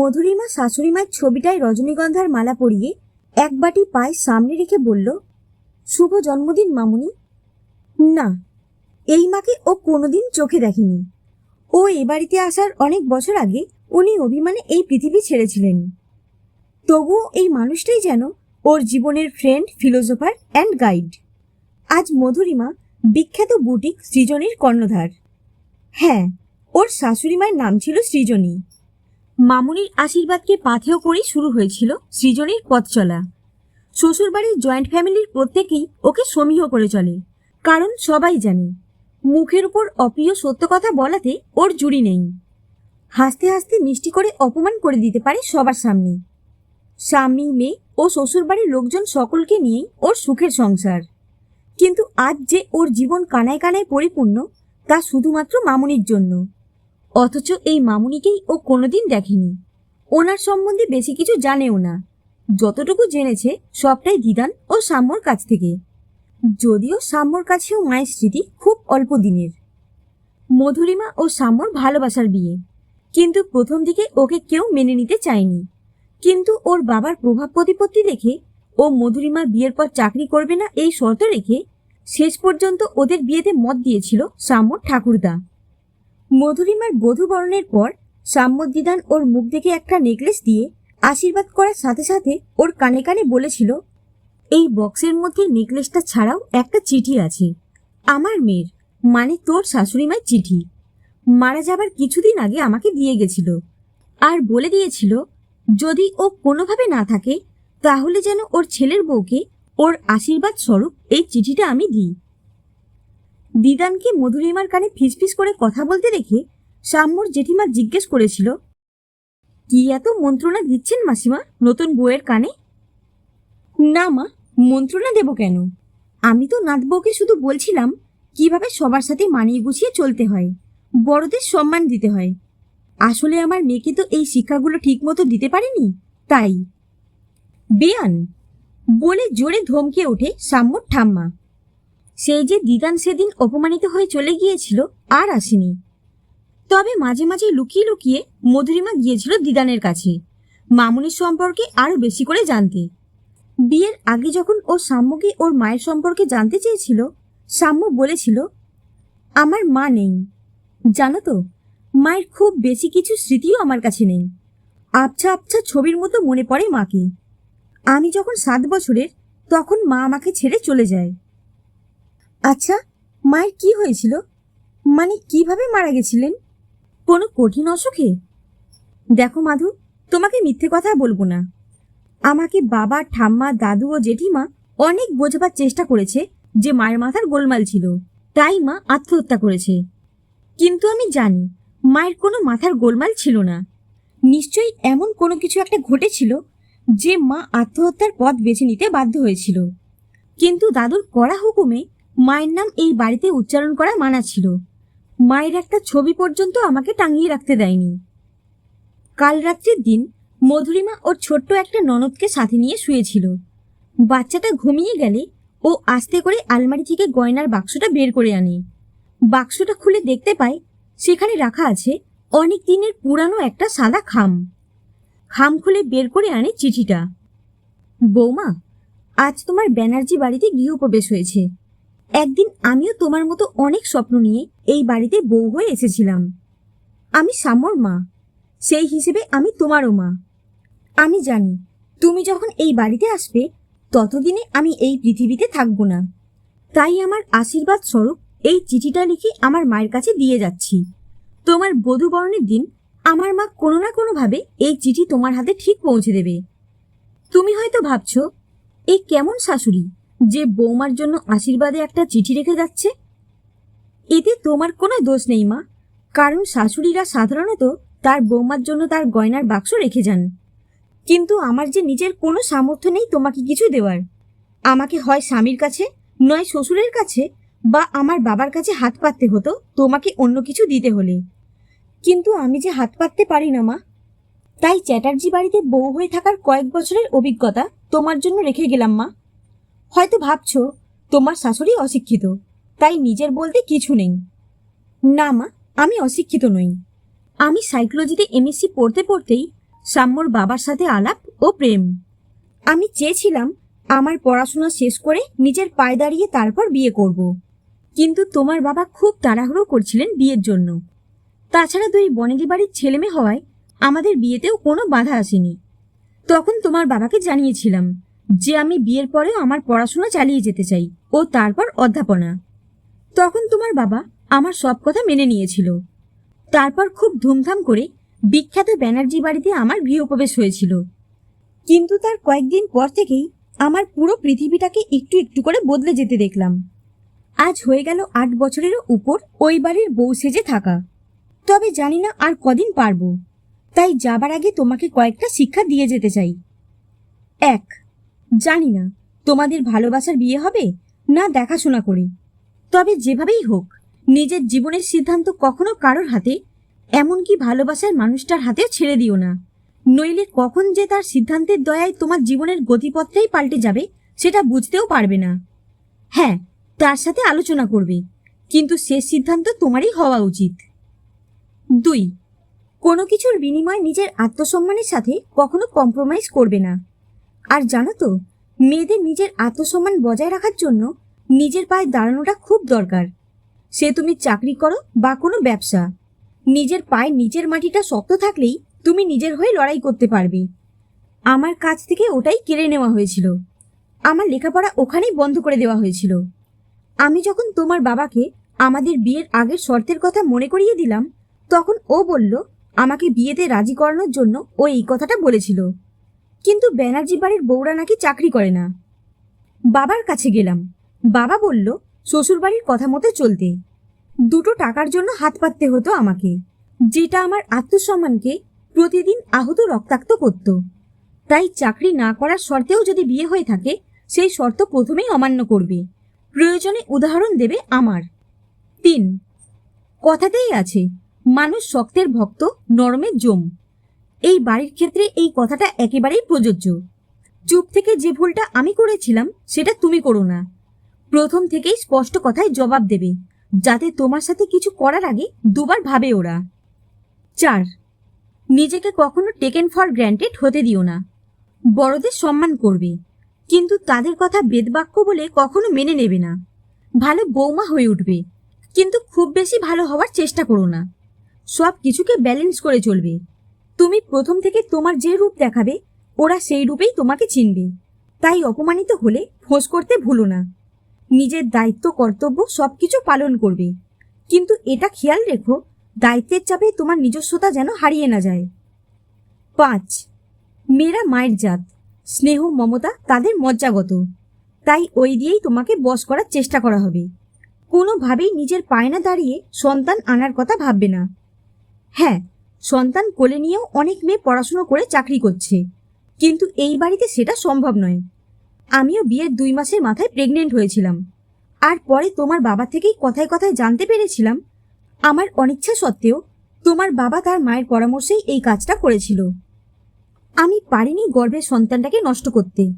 মধুরিমা শাশুড়িমার ছবিটায় রজনীগন্ধার মালা পরিয়ে এক বাটি পায়ে সামনে রেখে বলল, শুভ জন্মদিন, মামুনি। না, এই মাকে ও কোনোদিন চোখে দেখেনি। ও এ বাড়িতে আসার অনেক বছর আগে উনি অভিমানে এই পৃথিবী ছেড়েছিলেন। তবুও এই মানুষটাই যেন ওর জীবনের ফ্রেন্ড ফিলোসোফার অ্যান্ড গাইড আজ মধুরিমা বিখ্যাত বুটিক সৃজনীর কর্ণধার। হ্যাঁ ওর শাশুড়িমার নাম ছিল সৃজনী। মামুনির আশীর্বাদকে পাথেয় করেই শুরু হয়েছিল সৃজনীর পথ চলা। শ্বশুরবাড়ির জয়েন্ট ফ্যামিলির প্রত্যেকেই ওকে সমীহ করে চলে, কারণ সবাই জানে, মুখের উপর অপ্রিয় সত্য কথা বলাতে ওর জুড়ি নেই। হাসতে হাসতে মিষ্টি করে অপমান করে দিতে পারে সবার সামনে। স্বামী, মেয়ে ও শ্বশুরবাড়ির লোকজন সকলকে নিয়েই ওর সুখের সংসার। কিন্তু আজ যে ওর জীবন কানায় কানায় পরিপূর্ণ, তা শুধুমাত্র মামুনির জন্য। অথচ এই মামুনিকেই ও কোনোদিন দেখেনি। ওনার সম্বন্ধে বেশি কিছু জানেও না। যতটুকু জেনেছে, সবটাই দিদান ও সাম্যর কাছ থেকে। যদিও সাম্যর কাছেও মায়ের স্মৃতি খুব অল্প দিনের। মধুরিমা ও সাম্যর ভালোবাসার বিয়ে। কিন্তু প্রথম দিকে ওকে কেউ মেনে নিতে চায়নি। কিন্তু ওর বাবার প্রভাব প্রতিপত্তি দেখে ও মধুরিমা বিয়ের পর চাকরি করবে না এই শর্ত রেখে শেষ পর্যন্ত ওদের বিয়েতে মত দিয়েছিল সাম্য ঠাকুরদা। মধুরিমার বধূ বরণের পর সাম্যদিদান ওর মুখ দেখে একটা নেকলেস দিয়ে আশীর্বাদ করার সাথে সাথে ওর কানে কানে বলেছিল, এই বক্সের মধ্যে নেকলেসটা ছাড়াও একটা চিঠি আছে। আমার মেয়ের মানে তোর শাশুড়িমার চিঠি। মারা যাবার কিছুদিন আগে আমাকে দিয়ে গেছিল। আর বলে দিয়েছিল, যদি ও কোনোভাবে না থাকে, তাহলে যেন ওর ছেলের বউকে ওর আশীর্বাদ স্বরূপ এই চিঠিটা আমি দিই। দিদানকে মধুরিমার কানে ফিসফিস করে কথা বলতে দেখে সাম্যর জেঠিমা জিজ্ঞেস করেছিল কি এত মন্ত্রণা দিচ্ছেন মাসিমা নতুন বউয়ের কানে? না মা মন্ত্রণা দেব কেন? আমি তো নাত বউকে শুধু বলছিলাম কীভাবে সবার সাথে মানিয়ে গুছিয়ে চলতে হয় বড়দের সম্মান দিতে হয়। আসলে আমার মেয়েকে তো এই শিক্ষাগুলো ঠিকমতো দিতে পারেনি তাই। বেয়ান! বলে জোরে ধমকে ওঠে সাম্যর ঠাম্মা। সেই যে দিদান সেদিন অপমানিত হয়ে চলে গিয়েছিল আর আসেনি। তবে মাঝে মাঝে লুকিয়ে লুকিয়ে মধুরিমা গিয়েছিল দিদানের কাছে। মামুনির সম্পর্কে আরও বেশি করে জানতে। বিয়ের আগে যখন ও সাম্যকে ওর মায়ের সম্পর্কে জানতে চেয়েছিল, সাম্য বলেছিল, আমার মা নেই। জানো তো, মায়ের খুব বেশি কিছু স্মৃতিও আমার কাছে নেই। আবছা আবছা ছবির মতো মনে পড়ে মাকে। আমি যখন সাত বছরের, তখন মা আমাকে ছেড়ে চলে যায়। আচ্ছা মায়ের কি হয়েছিল? মানে কীভাবে মারা গেছিলেন? কোনো কঠিন অসুখে? দেখো মাধু, তোমাকে মিথ্যে কথা বলব না। আমাকে বাবা, ঠাম্মা, দাদু ও জেঠিমা অনেক বোঝাবার চেষ্টা করেছে যে মায়ের মাথার গোলমাল ছিল। তাই মা আত্মহত্যা করেছে। কিন্তু আমি জানি, মায়ের কোনো মাথার গোলমাল ছিল না। নিশ্চয়ই এমন কোনো কিছু একটা ঘটেছিল যে মা আত্মহত্যার পথ বেছে নিতে বাধ্য হয়েছিল। কিন্তু দাদুর কড়া হুকুমে মায়ের নাম এই বাড়িতে উচ্চারণ করা মানা ছিল। মায়ের একটা ছবি পর্যন্ত আমাকে টাঙিয়ে রাখতে দেয়নি। কাল রাত্রির দিন মধুরিমা ওর ছোট্ট একটা ননদকে সাথে নিয়ে শুয়েছিল। বাচ্চাটা ঘুমিয়ে গেলে ও আস্তে করে আলমারি থেকে গয়নার বাক্সটা বের করে আনে। বাক্সটা খুলে দেখতে পায়, সেখানে রাখা আছে অনেক দিনের পুরানো একটা সাদা খাম। খাম খুলে বের করে আনে চিঠিটা। বৌমা, আজ তোমার ব্যানার্জি বাড়িতে গৃহপ্রবেশ হয়েছে। একদিন আমিও তোমার মতো অনেক স্বপ্ন নিয়ে এই বাড়িতে বউ হয়ে এসেছিলাম। আমি সামর মা, সেই হিসেবে আমি তোমারও মা। আমি জানি, তুমি যখন এই বাড়িতে আসবে, ততদিনে আমি এই পৃথিবীতে থাকব না। তাই আমার আশীর্বাদ স্বরূপ এই চিঠিটা লিখে আমার মায়ের কাছে দিয়ে যাচ্ছি। তোমার বধূবরণের দিন আমার মা কোনো না কোনোভাবে এই চিঠি তোমার হাতে ঠিক পৌঁছে দেবে। তুমি হয়তো ভাবছ এই কেমন শাশুড়ি? যে বৌমার জন্য আশীর্বাদে একটা চিঠি রেখে যাচ্ছে? এতে তোমার কোনো দোষ নেই, মা। কারণ শাশুড়িরা সাধারণত তার বৌমার জন্য তার গয়নার বাক্স রেখে যান। কিন্তু আমার যে নিজের কোনো সামর্থ্য নেই তোমাকে কিছু দেওয়ার। আমাকে হয় স্বামীর কাছে, নয় শ্বশুরের কাছে, বা আমার বাবার কাছে হাত পাততে হতো তোমাকে অন্য কিছু দিতে হলে। কিন্তু আমি যে হাত পাততে পারি না, মা। তাই চ্যাটার্জি বাড়িতে বউ হয়ে থাকার কয়েক বছরের অভিজ্ঞতা তোমার জন্য রেখে গেলাম, মা। হয়তো ভাবছ তোমার শাশুড়ি অশিক্ষিত, তাই নিজের বলতে কিছু নেই। না মা, আমি অশিক্ষিত নই। আমি সাইকোলজিতে এমএসসি পড়তে পড়তেই সাম্যর বাবার সাথে আলাপ ও প্রেম। আমি চেয়েছিলাম আমার পড়াশোনা শেষ করে নিজের পায়ে দাঁড়িয়ে তারপর বিয়ে করব। কিন্তু তোমার বাবা খুব তাড়াহুড়ো করছিলেন বিয়ের জন্য। তাছাড়া দুই বনেদি বাড়ির ছেলেমেয়ে হওয়ায় আমাদের বিয়েতেও কোনো বাধা আসেনি। তখন তোমার বাবাকে জানিয়েছিলাম যে আমি বিয়ের পরেও আমার পড়াশোনা চালিয়ে যেতে চাই, ও তারপর অধ্যাপনা। তখন তোমার বাবা আমার সব কথা মেনে নিয়েছিল। তারপর খুব ধুমধাম করে বিখ্যাত ব্যানার্জি বাড়িতে আমার গৃহপ্রবেশ হয়েছিল। কিন্তু তার কয়েকদিন পর থেকেই আমার পুরো পৃথিবীটাকে একটু একটু করে বদলে যেতে দেখলাম। আজ হয়ে গেল আট বছরেরও উপর ওই বাড়ির বউ সেজে থাকা। তবে জানি না আর কদিন পারব। তাই যাবার আগে তোমাকে কয়েকটা শিক্ষা দিয়ে যেতে চাই। এক জানি না, তোমাদের ভালোবাসার বিয়ে হবে না দেখাশোনা করে। তবে যেভাবেই হোক, নিজের জীবনের সিদ্ধান্ত কখনো কারোর হাতে, এমনকি ভালোবাসার মানুষটার হাতে ছেড়ে দিও না। নইলে কখন যে তার সিদ্ধান্তের দয়ায় তোমার জীবনের গতিপথটাই পাল্টে যাবে, সেটা বুঝতেও পারবে না। হ্যাঁ তার সাথে আলোচনা করবে, কিন্তু শেষ সিদ্ধান্ত তোমারই হওয়া উচিত। দুই, কোনো কিছুর বিনিময়ে নিজের আত্মসম্মানের সাথে কখনো কম্প্রোমাইজ করবে না। আর জানো তো, মেয়েদের নিজের আত্মসম্মান বজায় রাখার জন্য নিজের পায়ে দাঁড়ানোটা খুব দরকার। সে তুমি চাকরি করো বা কোনো ব্যবসা। নিজের পায়ে নিজের মাটিটা শক্ত থাকলেই তুমি নিজের হয়ে লড়াই করতে পারবে। আমার কাছ থেকে ওটাই কেড়ে নেওয়া হয়েছিল। আমার লেখাপড়া ওখানেই বন্ধ করে দেওয়া হয়েছিল। আমি যখন তোমার বাবাকে আমাদের বিয়ের আগের শর্তের কথা মনে করিয়ে দিলাম, তখন ও বলল, আমাকে বিয়েতে রাজি করানোর জন্য ও এই কথাটা বলেছিল। কিন্তু ব্যানার্জি বাড়ির বউরা নাকি চাকরি করে না। বাবার কাছে গেলাম। বাবা বলল শ্বশুরবাড়ির কথা মতো চলতে। দুটো টাকার জন্য হাত পাততে হতো আমাকে। যেটা আমার আত্মসম্মানকে প্রতিদিন আহত রক্তাক্ত করত। তাই চাকরি না করার শর্তেও যদি বিয়ে হয়ে থাকে, সেই শর্ত প্রথমেই অমান্য করবে। প্রয়োজনে উদাহরণ দেবে আমার। তিন, কথাতেই আছে, মানুষ শক্তের ভক্ত, নরমের জম। এই বাড়ির ক্ষেত্রে এই কথাটা একেবারেই প্রযোজ্য। চুপ থেকে যে ভুলটা আমি করেছিলাম, সেটা তুমি করো না। প্রথম থেকেই স্পষ্ট কথায় জবাব দেবে, যাতে তোমার সাথে কিছু করার আগে দুবার ভাবে ওরা। চার, নিজেকে কখনো টেকেন ফর গ্র্যান্টেড হতে দিও না। বড়দের সম্মান করবে, কিন্তু তাদের কথা বেদবাক্য বলে কখনো মেনে নেবে না। ভালো বৌমা হয়ে উঠবে, কিন্তু খুব বেশি ভালো হওয়ার চেষ্টা করো না। সব কিছুকে ব্যালেন্স করে চলবে। তুমি প্রথম থেকে তোমার যে রূপ দেখাবে, ওরা সেই রূপেই তোমাকে চিনবে। তাই অপমানিত হলে ফোঁস করতে ভুলো না। নিজের দায়িত্ব, কর্তব্য সব কিছু পালন করবে। কিন্তু এটা খেয়াল রেখো, দায়িত্বের চাপে তোমার নিজস্বতা যেন হারিয়ে না যায়। পাঁচ, মেয়েরা মায়ের জাত। স্নেহ, মমতা তাদের মজ্জাগত। তাই ওই দিয়েই তোমাকে বশ করার চেষ্টা করা হবে। কোনোভাবেই নিজের পায়না দাঁড়িয়ে সন্তান আনার কথা ভাববে না। হ্যাঁ সন্তান কোলে নিয়েও অনেক মেয়ে পড়াশুনো করে চাকরি করছে। কিন্তু এই বাড়িতে সেটা সম্ভব নয়। আমিও বিয়ের দুই মাসের মাথায় প্রেগনেন্ট হয়েছিলাম। আর পরে তোমার বাবা থেকেই কথায় কথায় জানতে পেরেছিলাম। আমার অনিচ্ছা সত্ত্বেও তোমার বাবা তার মায়ের পরামর্শেই এই কাজটা করেছিল। আমি পারিনি গর্ভের সন্তানটাকে নষ্ট করতে।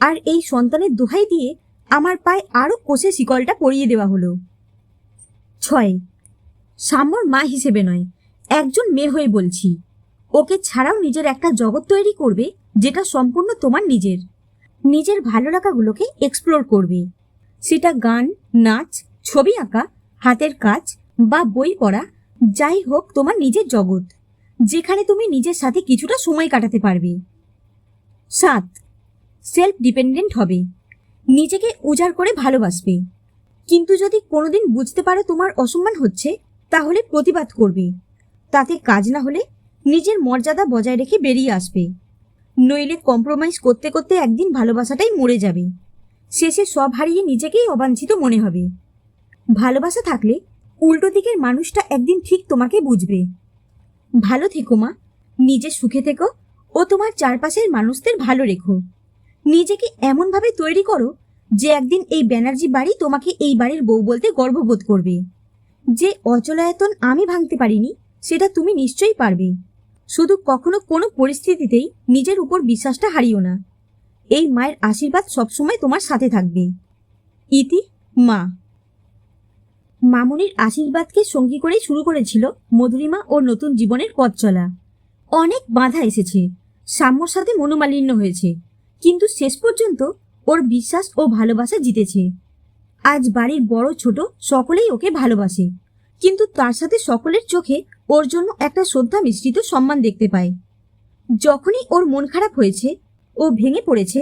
আর এই সন্তানের দোহাই দিয়ে আমার পায়ে আরও কোষে শিকলটা পরিয়ে দেওয়া হলো। ছয়। সাম্যর মা হিসেবে নয়। একজন মেয়ে হয়ে বলছি, ওকে ছাড়াও নিজের একটা জগৎ তৈরি করবে, যেটা সম্পূর্ণ তোমার নিজের। নিজের ভালো লাগাগুলোকে এক্সপ্লোর করবে। সেটা গান, নাচ, ছবি আঁকা, হাতের কাজ বা বই পড়া, যাই হোক তোমার নিজের জগৎ, যেখানে তুমি নিজের সাথে কিছুটা সময় কাটাতে পারবে। সাত সেলফ ডিপেন্ডেন্ট হবে। নিজেকে উজাড় করে ভালোবাসবে। কিন্তু যদি কোনোদিন বুঝতে পারো তোমার অসম্মান হচ্ছে, তাহলে প্রতিবাদ করবে। তাতে কাজ না হলে নিজের মর্যাদা বজায় রেখে বেরিয়ে আসবে। নইলে কম্প্রোমাইজ করতে করতে একদিন ভালোবাসাটাই মরে যাবে। শেষে সব হারিয়ে নিজেকেই অবাঞ্ছিত মনে হবে। ভালোবাসা থাকলে উল্টো দিকের মানুষটা একদিন ঠিক তোমাকে বুঝবে। ভালো থেকো মা, নিজে সুখে থেকো ও তোমার চারপাশের মানুষদের ভালো রেখো। নিজেকে এমনভাবে তৈরি করো যে একদিন এই ব্যানার্জি বাড়ি তোমাকে এই বাড়ির বউ বলতে গর্ববোধ করবে। যে অচলায়তন আমি ভাঙতে পারিনি সেটা তুমি নিশ্চয়ই পারবে। শুধু কখনো কোনো পরিস্থিতিতেই নিজের উপর বিশ্বাসটা হারিও না। এই মায়ের আশীর্বাদ সবসময় তোমার সাথে থাকবে। ইতি, মা। মামুনির আশীর্বাদকে সঙ্গী করেই শুরু করেছিল মধুরিমা ও নতুন জীবনের পথ চলা। অনেক বাধা এসেছে, সাম্যর সাথে মনোমালিন্য হয়েছে, কিন্তু শেষ পর্যন্ত ওর বিশ্বাস ও ভালোবাসা জিতেছে। আজ বাড়ির বড় ছোট সকলেই ওকে ভালোবাসে। কিন্তু তার সাথে সকলের চোখে ওর জন্য একটা শ্রদ্ধা মিশ্রিত সম্মান দেখতে পায় যখনই ওর মন খারাপ হয়েছে, ও ভেঙে পড়েছে,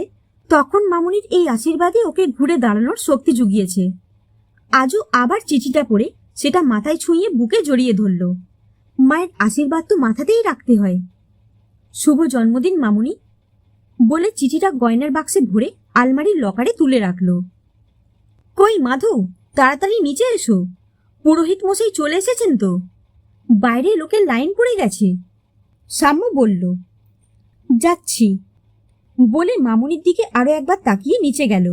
তখন মামুনির এই আশীর্বাদে ওকে ঘুরে দাঁড়ানোর শক্তি জুগিয়েছে। আজও আবার চিঠিটা পড়ে সেটা মাথায় ছুঁয়ে বুকে জড়িয়ে ধরল। মায়ের আশীর্বাদ তো মাথাতেই রাখতে হয়। শুভ জন্মদিন, মামুনি, বলে চিঠিটা গয়নার বাক্সে ভরে আলমারির লকারে তুলে রাখল। কই, মাধু, তাড়াতাড়ি নিচে এসো। পুরোহিত মশাই চলে এসেছেন তো? বাইরে লোকের লাইন পড়ে গেছে। সাম্য বলল, যাচ্ছি। বলে মামুনির দিকে আরও একবার তাকিয়ে নিচে গেল।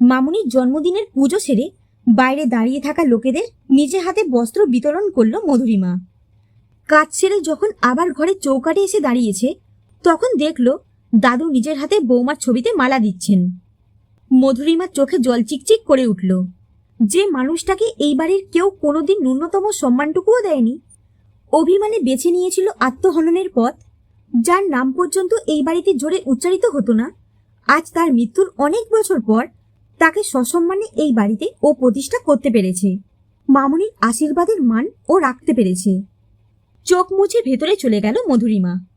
মামুনির জন্মদিনের পুজো সেরে বাইরে দাঁড়িয়ে থাকা লোকেদের নিজে হাতে বস্ত্র বিতরণ করল মধুরিমা। কাজ ছেড়ে যখন আবার ঘরে চৌকাটে এসে দাঁড়িয়েছে, তখন দেখল দাদু নিজের হাতে বৌমার ছবিতে মালা দিচ্ছেন। মধুরিমার চোখে জল চিকচিক করে উঠল। যে মানুষটাকে এই বাড়ির কেউ কোনোদিন ন্যূনতম সম্মানটুকুও দেয়নি। অভিমানে বেছে নিয়েছিল আত্মহননের পথ। যার নাম পর্যন্ত এই বাড়িতে জোরে উচ্চারিত হতো না। আজ তার মৃত্যুর অনেক বছর পর তাকে সসম্মানে এই বাড়িতে ও প্রতিষ্ঠা করতে পেরেছে। মামুনির আশীর্বাদের মান ও রাখতে পেরেছে। চোখ মুছে ভেতরে চলে গেল মধুরিমা।